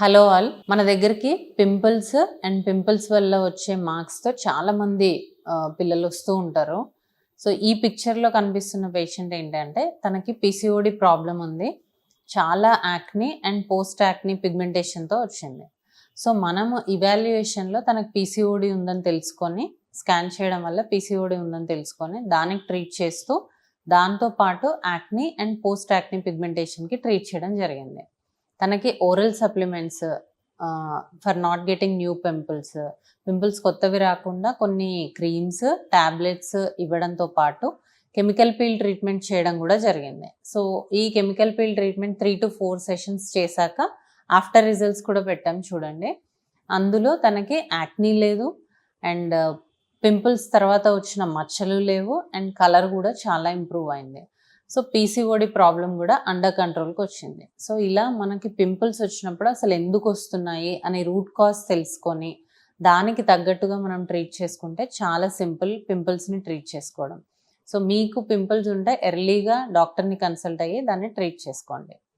Hello all. మన దగ్గరికి pimples and pimples వల్ల వచ్చే మార్క్స్తో చాలామంది పిల్లలు వస్తూ ఉంటారు. సో ఈ పిక్చర్లో కనిపిస్తున్న పేషెంట్ ఏంటంటే తనకి పిసిఓడి ప్రాబ్లం ఉంది. చాలా యాక్ని అండ్ పోస్ట్ యాక్ని పిగ్మెంటేషన్తో వచ్చింది. సో మనము ఇవాల్యుయేషన్లో తనకు పీసీఓడి ఉందని తెలుసుకొని స్కాన్ చేయడం వల్ల పీసీఓడి ఉందని తెలుసుకొని దానికి ట్రీట్ చేస్తూ దాంతో పాటు యాక్ని అండ్ పోస్ట్ యాక్ని పిగ్మెంటేషన్కి ట్రీట్ చేయడం జరిగింది. తనకి oral supplements for not getting new pimples pimples కొత్తవి రాకుండా కొన్ని క్రీమ్స్ ట్యాబ్లెట్స్ ఇవ్వడంతో పాటు కెమికల్ పీల్ ట్రీట్మెంట్ చేయడం కూడా జరిగింది. సో ఈ chemical peel treatment three to four sessions చేశాక ఆఫ్టర్ రిజల్ట్స్ కూడా పెట్టాం చూడండి. అందులో తనకి యాక్నీ లేదు అండ్ పింపుల్స్ తర్వాత వచ్చిన మచ్చలు లేవు అండ్ కలర్ కూడా చాలా ఇంప్రూవ్ అయింది. సో పీసీఓడి ప్రాబ్లం కూడా అండర్ కంట్రోల్కి వచ్చింది. సో ఇలా మనకి పింపుల్స్ వచ్చినప్పుడు అసలు ఎందుకు వస్తున్నాయి అనే రూట్ కాజ్ తెలుసుకొని దానికి తగ్గట్టుగా మనం ట్రీట్ చేసుకుంటే చాలా సింపుల్ పింపుల్స్ని ట్రీట్ చేసుకోవడం. సో మీకు పింపుల్స్ ఉంటే ఎర్లీగా డాక్టర్ని కన్సల్ట్ అయ్యి దాన్ని ట్రీట్ చేసుకోండి.